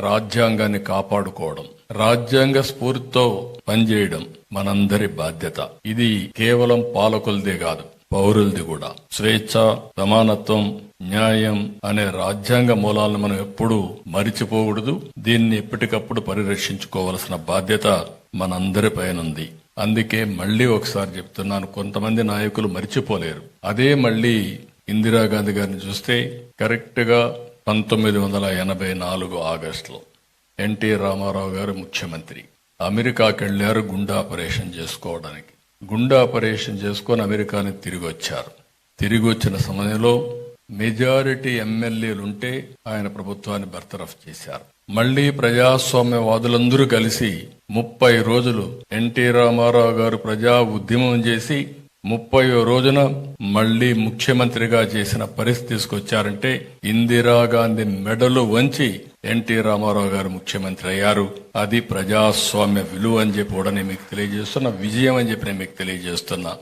రాజ్యాంగాన్ని కాపాడుకోవడం రాజ్యాంగ స్ఫూర్తితో పనిచేయడం మనందరి బాధ్యత. ఇది కేవలం పాలకులదే కాదు పౌరులది కూడా. స్వేచ్ఛ సమానత్వం న్యాయం అనే రాజ్యాంగ మూలాలను మనం ఎప్పుడూ మరిచిపోకూడదు. దీన్ని ఎప్పటికప్పుడు పరిరక్షించుకోవలసిన బాధ్యత మనందరిపైన ఉంది అందుకే మళ్ళీ ఒకసారి చెప్తున్నాను కొంతమంది నాయకులు మరిచిపోలేరు. అదే మళ్ళీ ఇందిరాగాంధీ గారిని చూస్తే కరెక్ట్గా పంతొమ్మిది వందల ఎనభై నాలుగు ఆగస్టులో ఎన్టీ రామారావు గారు ముఖ్యమంత్రి. అమెరికాకి వెళ్ళారు గుండె ఆపరేషన్ చేసుకోవడానికి. గుండె ఆపరేషన్ చేసుకొని అమెరికాని తిరిగి వచ్చారు తిరిగి వచ్చిన సమయంలో మెజారిటీ ఎమ్మెల్యేలు ఉంటే ఆయన ప్రభుత్వాన్ని బర్తరఫ్ చేశారు. మళ్ళీ ప్రజాస్వామ్యవాదులందరూ కలిసి ముప్పై రోజులు ఎన్టీ రామారావు గారు ప్రజా ఉద్యమం చేసి ముప్పయో రోజున మళ్ళీ ముఖ్యమంత్రిగా చేసిన పరిస్థితి తీసుకొచ్చారంటే ఇందిరాగాంధీ మెడలు వంచి ఎన్టీ రామారావు గారు ముఖ్యమంత్రి అయ్యారు. అది ప్రజాస్వామ్య విలువ అని చెప్పి కూడా నేను మీకు తెలియజేస్తున్నా విజయం అని చెప్పి నేను మీకు తెలియజేస్తున్నా.